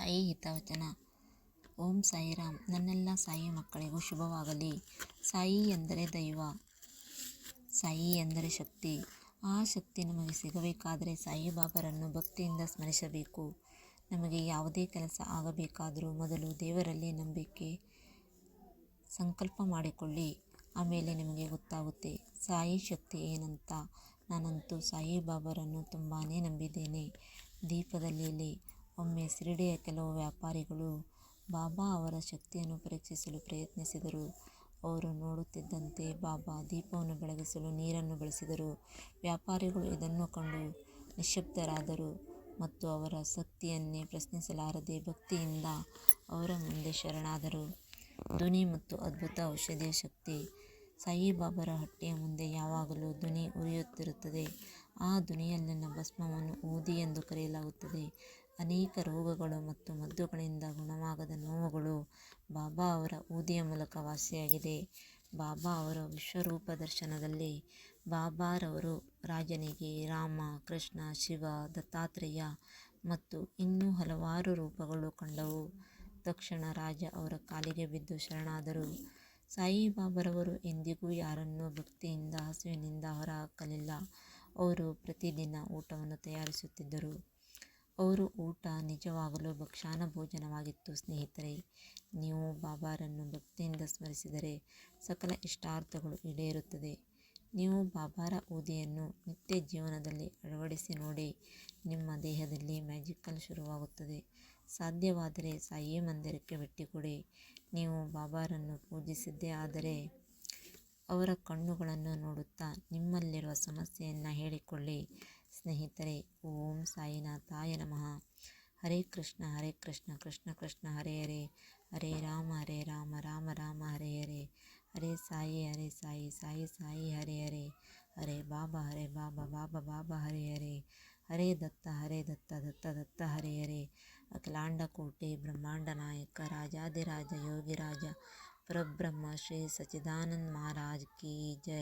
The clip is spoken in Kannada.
ಸಾಯಿ ಹಿತವಚನ ಓಂ ಸಾಯಿರಾಮ್. ನನ್ನೆಲ್ಲ ಸಾಯಿ ಮಕ್ಕಳಿಗೂ ಶುಭವಾಗಲಿ. ಸಾಯಿ ಎಂದರೆ ದೈವ. ಸಾಯಿ ಎಂದರೆ ಶಕ್ತಿ. ಆ ಶಕ್ತಿ ನಮಗೆ ಸಿಗಬೇಕಾದರೆ ಸಾಯಿಬಾಬರನ್ನು ಭಕ್ತಿಯಿಂದ ಸ್ಮರಿಸಬೇಕು. ನಮಗೆ ಯಾವುದೇ ಕೆಲಸ ಆಗಬೇಕಾದರೂ ಮೊದಲು ದೇವರಲ್ಲಿ ನಂಬಿಕೆ, ಸಂಕಲ್ಪ ಮಾಡಿಕೊಳ್ಳಿ. ಆಮೇಲೆ ನಿಮಗೆ ಗೊತ್ತಾಗುತ್ತೆ, ಸಾಯಿ ಶಕ್ತಿ ಏನಂತ. ನಾನಂತೂ ಸಾಯಿಬಾಬರನ್ನು ತುಂಬಾ ನಂಬಿದ್ದೇನೆ. ದೀಪದ ಲೀಲೆ ಒಮ್ಮೆ ಶಿರಡಿಯ ಕೆಲವು ವ್ಯಾಪಾರಿಗಳು ಬಾಬಾ ಅವರ ಶಕ್ತಿಯನ್ನು ಪರೀಕ್ಷಿಸಲು ಪ್ರಯತ್ನಿಸಿದರು. ಅವರು ನೋಡುತ್ತಿದ್ದಂತೆ ಬಾಬಾ ದೀಪವನ್ನು ಬೆಳಗಿಸಲು ನೀರನ್ನು ಬಳಸಿದರು. ವ್ಯಾಪಾರಿಗಳು ಇದನ್ನು ಕಂಡು ನಿಶ್ಶಬ್ದರಾದರು ಮತ್ತು ಅವರ ಶಕ್ತಿಯನ್ನೇ ಪ್ರಶ್ನಿಸಲಾರದೆ ಭಕ್ತಿಯಿಂದ ಅವರ ಮುಂದೆ ಶರಣಾದರು. ಧ್ವನಿ ಮತ್ತು ಅದ್ಭುತ ಔಷಧೀಯ ಶಕ್ತಿ ಸಾಯಿಬಾಬರ ಹಟ್ಟಿಯ ಮುಂದೆ ಯಾವಾಗಲೂ ಧ್ವನಿ ಉರಿಯುತ್ತಿರುತ್ತದೆ. ಆ ಧ್ವನಿಯಲ್ಲಿನ ಭಸ್ಮವನ್ನು ಊದಿ ಎಂದು ಕರೆಯಲಾಗುತ್ತದೆ. ಅನೇಕ ರೋಗಗಳು ಮತ್ತು ಮದ್ದುಗಳಿಂದ ಗುಣವಾಗದ ನೋವುಗಳು ಬಾಬಾ ಅವರ ಊದಿಯ ಮೂಲಕ ವಾಸಿಯಾಗಿದೆ. ಬಾಬಾ ಅವರ ವಿಶ್ವರೂಪ ದರ್ಶನದಲ್ಲಿ ಬಾಬಾರವರು ರಾಜನಿಗೆ ರಾಮ, ಕೃಷ್ಣ, ಶಿವ, ದತ್ತಾತ್ರೇಯ ಮತ್ತು ಇನ್ನೂ ಹಲವಾರು ರೂಪಗಳು ಕಂಡವು. ತಕ್ಷಣ ರಾಜ ಅವರ ಕಾಲಿಗೆ ಬಿದ್ದು ಶರಣಾದರು. ಸಾಯಿಬಾಬಾರವರು ಎಂದಿಗೂ ಯಾರನ್ನೂ ಭಕ್ತಿಯಿಂದ, ಹಸಿವಿನಿಂದ ಹೊರಹಾಕಲಿಲ್ಲ. ಅವರು ಪ್ರತಿದಿನ ಊಟವನ್ನು ತಯಾರಿಸುತ್ತಿದ್ದರು. ಅವರ ಊಟ ನಿಜವಾಗಲೂ ಭಕ್ಷಾನ್ನ ಭೋಜನವಾಗಿತ್ತು ಸ್ನೇಹಿತರೆ. ನೀವು ಬಾಬಾರನ್ನು ಭಕ್ತಿಯಿಂದ ಸ್ಮರಿಸಿದರೆ ಸಕಲ ಇಷ್ಟಾರ್ಥಗಳು ಈಡೇರುತ್ತದೆ. ನೀವು ಬಾಬಾರ ಊದಿಯನ್ನು ನಿತ್ಯ ಜೀವನದಲ್ಲಿ ಅಳವಡಿಸಿ ನೋಡಿ ನಿಮ್ಮ ದೇಹದಲ್ಲಿ ಮ್ಯಾಜಿಕಲ್ ಶುರುವಾಗುತ್ತದೆ. ಸಾಧ್ಯವಾದರೆ ಸಾಯಿ ಮಂದಿರಕ್ಕೆ ಭೇಟಿ ಕೊಡಿ. ನೀವು ಬಾಬಾರನ್ನು ಪೂಜಿಸಿದ್ದೇ ಆದರೆ ಅವರ ಕಣ್ಣುಗಳನ್ನು ನೋಡುತ್ತಾ ನಿಮ್ಮಲ್ಲಿರುವ ಸಮಸ್ಯೆಯನ್ನು ಹೇಳಿಕೊಳ್ಳಿ. ಸ್ನೇಹಿತರೆ, ಓಂ ಸಾಯಿನಾಥಾಯ ನಮಃ. ಹರೇ ಕೃಷ್ಣ ಹರೇ ಕೃಷ್ಣ ಕೃಷ್ಣ ಕೃಷ್ಣ, ಹರೇ ಹರೇ. ಹರೇ ರಾಮ ಹರೇ ರಾಮ ರಾಮ ರಾಮ, ಹರೇ ಹರೇ. ಹರೇ ಸಾಯಿ ಹರೇ ಸಾಯಿ ಸಾಯಿ ಸಾಯಿ, ಹರೇ ಹರೇ. ಹರೇ ಬಾಬಾ ಹರೇ ಬಾಬಾ ಬಾಬಾ ಬಾಬಾ, ಹರೇ ಹರೇ. ಹರೇ ದತ್ತ ಹರೇ ದತ್ತ ದತ್ತ ದತ್ತ, ಹರೇ ಹರೇ. ಅಖಿಲಾಂಡ ಕೋಟೆ ಬ್ರಹ್ಮಾಂಡ ನಾಯಕ ರಾಜಾದಿರಾಜ ಯೋಗಿರಾಜ परब्रह्म श्री सच्चिदानंद महाराज की जय।